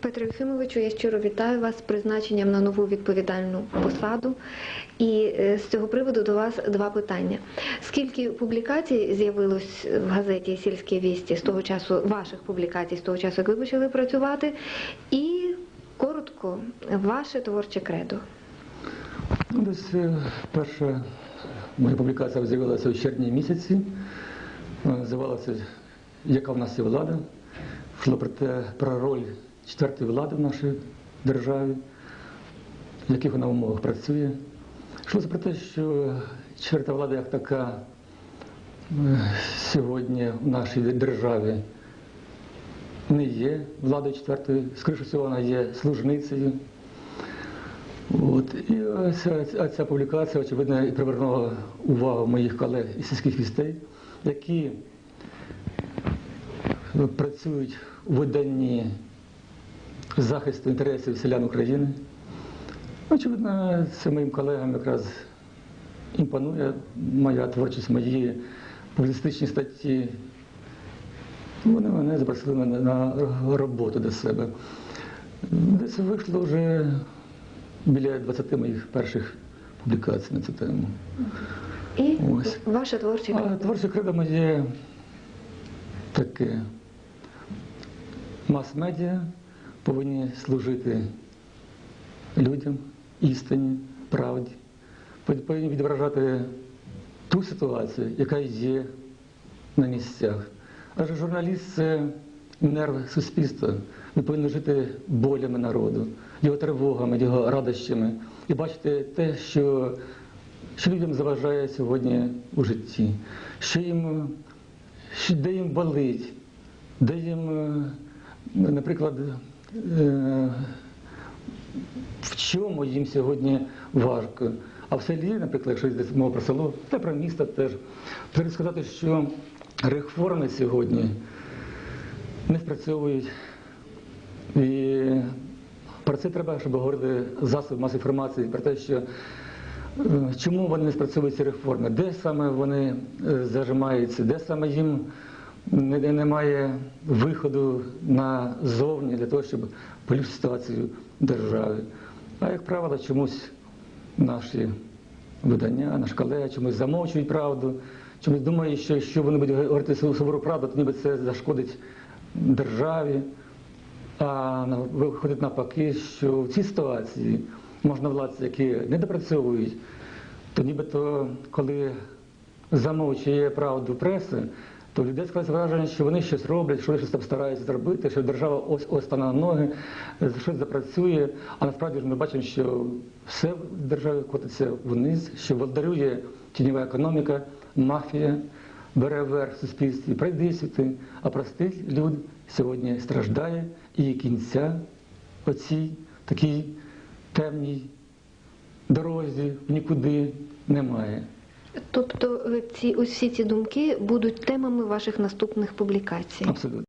Петро Єфимовичу, я щиро вітаю вас з призначенням на нову відповідальну посаду. І е, з цього приводу до вас два питання. Скільки публікацій з'явилось в газеті Сільське вісті з того часу, ваших публікацій з того часу, як ви почали працювати? І коротко, ваше творче кредо. Десь е, перша моя публікація з'явилася у червні місяці. Е, Називалася Яка в нас є влада? Йшло про те, про роль четвертої влади в нашій державі, в яких вона умовах працює. Йшлося про те, що четверта влада як така е, сьогодні в нашій державі не є владою четвертої, скоріше всього, вона є служницею. От. І ця, ця, публікація, очевидно, і привернула увагу моїх колег із сільських вістей, які працюють у виданні захисту інтересів селян України. Очевидно, це моїм колегам якраз імпонує моя творчість, мої публістичні статті. Вони мене запросили на, на роботу до себе. Десь вийшло вже біля 20 моїх перших публікацій на цю тему. І Ось. ваше творче А кредо. творче кредо моє таке. Мас-медіа повинні служити людям, істині, правді, повинні відображати ту ситуацію, яка є на місцях. Адже журналіст це нерв суспільства. Він повинен жити болями народу, його тривогами, його радощами і бачити те, що, що людям заважає сьогодні у житті, що їм, що, де їм болить, де їм, е, наприклад, в чому їм сьогодні важко. А в селі, наприклад, якщо йде мова про село, та про місто теж. Треба сказати, що реформи сьогодні не спрацьовують. І про це треба, щоб говорити засоби масової інформації, про те, що е, чому вони не спрацьовують ці реформи, де саме вони е, зажимаються, де саме їм не- немає виходу назовні для того, щоб поліпшити ситуацію в державі. А як правило, чомусь наші видання, наші колеги чомусь замовчують правду, чомусь думають, що якщо вони будуть говорити сувору правду, то ніби це зашкодить державі. А виходить навпаки, що в цій ситуації можна владці, які не допрацьовують, то нібито коли замовчує правду преса, то людей складається враження, що вони щось роблять, що вони щось там стараються зробити, що держава ось ось стане на ноги, е, щось запрацює. А насправді ж ми бачимо, що все в державі котиться вниз, що володарює тіньова економіка, мафія, бере верх в суспільстві, пройди світи, а простий люд сьогодні страждає і кінця оцій такій темній дорозі в нікуди немає. Тобто е, ці усі ці думки будуть темами ваших наступних публікацій. Абсолютно.